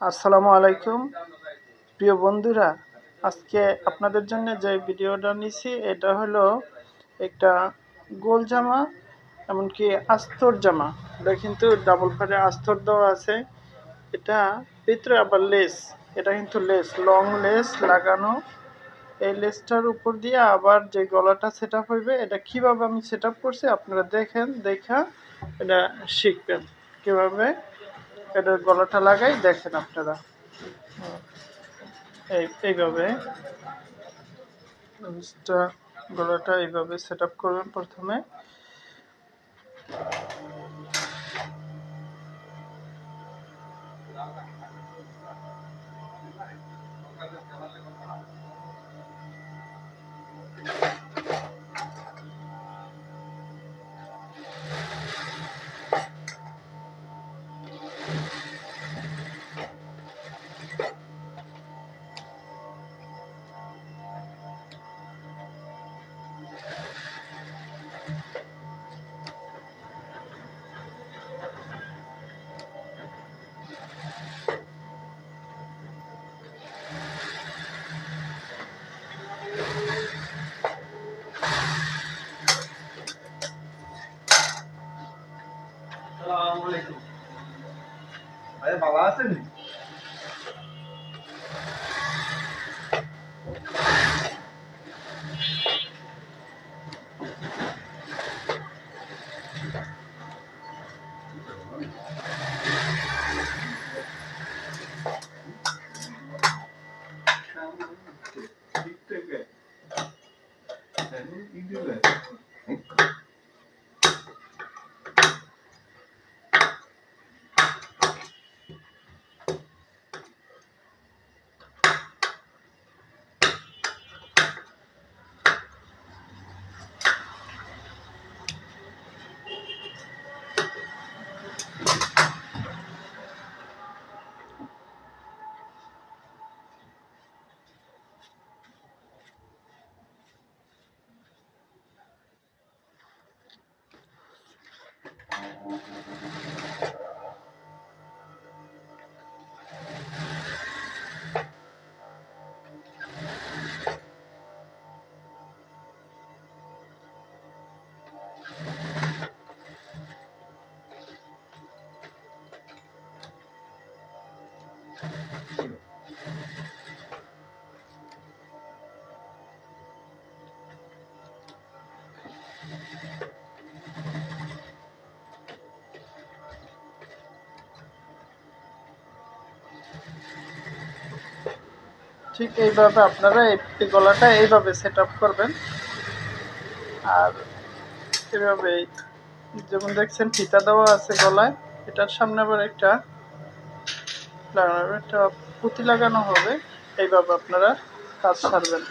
আসসালামু আলাইকুম। প্রিয় বন্ধুরা, আজকে আপনাদের জন্য যে ভিডিওটা নিছি, এটা হলো একটা গোল জামা, এমনকি আস্তর জামা। এটা কিন্তু ডাবল ফাটে আস্তর দেওয়া আছে। এটা ভিতরে আবার লেস, এটা কিন্তু লেস লং লেস লাগানো। এই লেসটার উপর দিয়ে আবার যে গলাটা সেট আপ হইবে, এটা কীভাবে আমি সেট আপ করছি, আপনারা দেখেন, দেখা, এটা শিখবেন। কীভাবে? এটার গলাটা লাগাই দেখেন আপনারা। এই এইভাবে। গলাটা এইভাবে সেট আপ করবেন প্রথমে। আরে বাবা আছেন ঠিক থেকে ঠিক এইভাবে আপনারা এই পিটি গলাটা এইভাবে সেট আপ করবেন। আর এভাবে যেমন দেখছেন ফিতা দেওয়া আছে গলায়, এটার সামনে আবার একটা লাগানো- একটা পুঁতি লাগানো হবে। এইভাবে আপনারা কাজ সারবেন।